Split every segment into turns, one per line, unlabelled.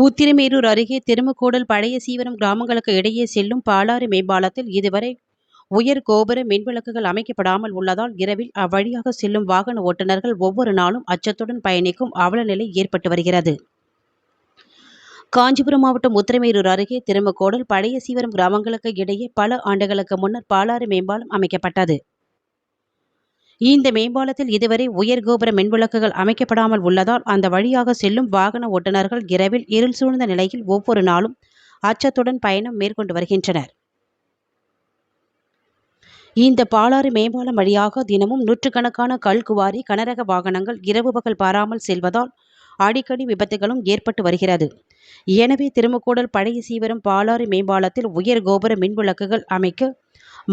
உத்திரமேரூர் அருகே திருமுக்கூடல் பழைய சீவரம் கிராமங்களுக்கு இடையே செல்லும் பாலாறு மேம்பாலத்தில் இதுவரை உயர் கோபுர மின்விளக்குகள் அமைக்கப்படாமல் உள்ளதால் இரவில் அவ்வழியாக செல்லும் வாகன ஓட்டுநர்கள் ஒவ்வொரு நாளும் அச்சத்துடன் பயணிக்கும் அவல நிலை ஏற்பட்டு வருகிறது. காஞ்சிபுரம் மாவட்டம் உத்திரமேரூர் அருகே திருமக்கோடல் பழைய சீவரம் கிராமங்களுக்கு இடையே பல ஆண்டுகளுக்கு முன்னர் பாலாறு மேம்பாலம் அமைக்கப்பட்டது. இந்த மேம்பாலத்தில் இதுவரை உயர் கோபுர மின்விளக்குகள் அமைக்கப்படாமல் உள்ளதால் அந்த வழியாக செல்லும் வாகன ஓட்டுநர்கள் இரவில் இருள் சூழ்ந்த நிலையில் ஒவ்வொரு நாளும் அச்சத்துடன் பயணம் மேற்கொண்டு வருகின்றனர். இந்த பாலாறு மேம்பாலம் வழியாக தினமும் நூற்றுக்கணக்கான கல் குவாரி கனரக வாகனங்கள் இரவு பகல் பாராமல் செல்வதால் அடிக்கடி விபத்துகளும் ஏற்பட்டு வருகிறது. எனவே திருமக்கூடல் பழைய சீவரம் பாலாறு மேம்பாலத்தில் உயர் கோபுர மின்விளக்குகள் அமைக்க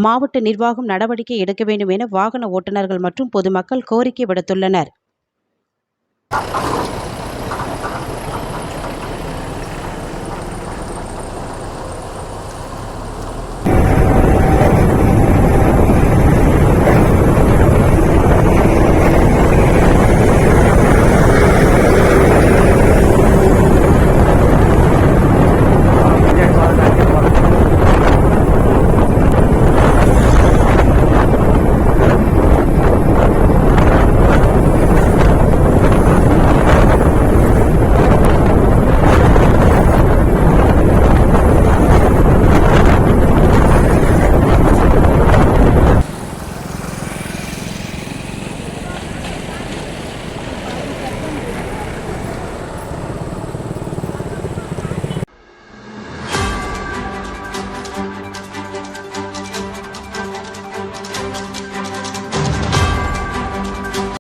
மாவட்ட நிர்வாகம் நடவடிக்கை எடுக்க வேண்டும் என வாகன ஓட்டுநர்கள் மற்றும் பொதுமக்கள் கோரிக்கை விடுத்துள்ளனர்.